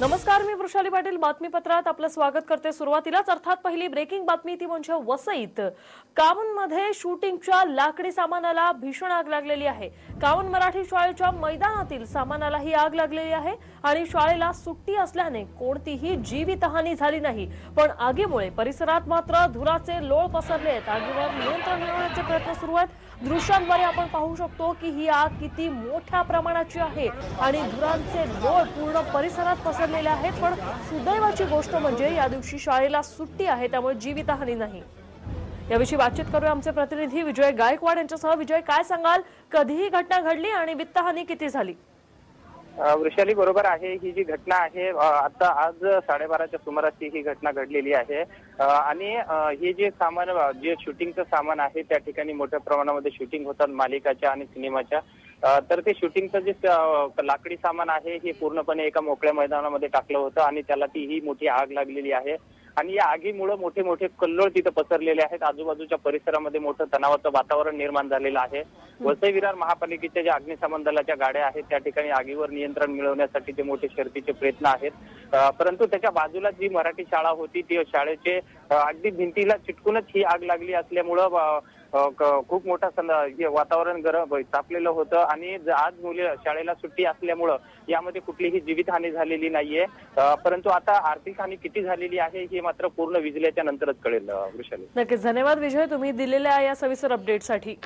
नमस्कार मी वृषाली पाटील बातमीपत्रात आपलं स्वागत करते सुरुवातीलाच. अर्थात पहिली ब्रेकिंग बातमी ती म्हणजे वसईत. कावनमध्ये शूटिंगच्या लाकडी सामानाला भीषण आग लागलेली आहे. कावन मराठी शाळेच्या मैदानातील सामानाला ही आग लागलेली आहे आणि शाळेला सुट्टी असल्याने कोणतीही जीवितहानी झाली नाही. पण आगीमुळे परिसरात मात्र धुराचे लोळ पसरले आहेत. आगीवर नियंत्रण मिळवण्याचे प्रयत्न सुरू आहेत. दृश्यांद्वारे आपण पाहू शकतो की ही आग किती मोठ्या प्रमाणाची आहे आणि धुरांचे लोळ पूर्ण परिसरात पसरलेले आहेत पण सुदैवाची गोष्ट म्हणजे या दिवशी शाळेला सुट्टी आहे त्यामुळे जीवितहानी नाही. याविषयी बातचीत करूया आमचे प्रतिनिधी विजय गायकवाड यांच्यासह. विजय काय सांगाल? कधी ही घटना घडली आणि वित्तहानी किती झाली? वृषाली बरोबर आहे. ही जी घटना आहे आता आज साडेबाराच्या सुमारास ही घटना घडलेली आहे. आणि हे जे सामान जे शूटिंगचं सामान आहे त्या ठिकाणी मोठ्या प्रमाणामध्ये शूटिंग होतात मालिकाच्या आणि सिनेमाच्या. तर ते शूटिंगचं जे लाकडी सामान आहे हे पूर्णपणे एका मोकळ्या मैदानामध्ये टाकलं होतं आणि त्याला ती ही मोठी आग लागलेली आहे. आणि या आगीमुळे मोठे मोठे कल्लोळ तिथं पसरलेले आहेत. आजूबाजूच्या परिसरामध्ये मोठं तणावाचं वातावरण निर्माण झालेलं आहे. वसई विरार महापालिकेच्या ज्या अग्निशमन दलाच्या गाड्या आहेत त्या ठिकाणी आगीवर नियंत्रण मिळवण्यासाठी ते मोठे शर्थीचे प्रयत्न आहेत. परंतु त्याच्या बाजूला जी मराठी शाळा होती ती शाळेचे अगदी भिंतीला चिटकूनच ही आग लागली असल्यामुळं खूप मोठा वातावरण गरम तापलेलं होतं आणि आज मुले शाळेला सुट्टी असल्यामुळं यामध्ये कुठलीही जीवितहानी झालेली नाहीये. परंतु आता आर्थिक हानी किती झालेली आहे हे मात्र पूर्ण विजल्याच्या नंतरच कळेल वृषाली. नक्कीच. धन्यवाद विजय तुम्ही दिलेल्या या सविस्तर अपडेटसाठी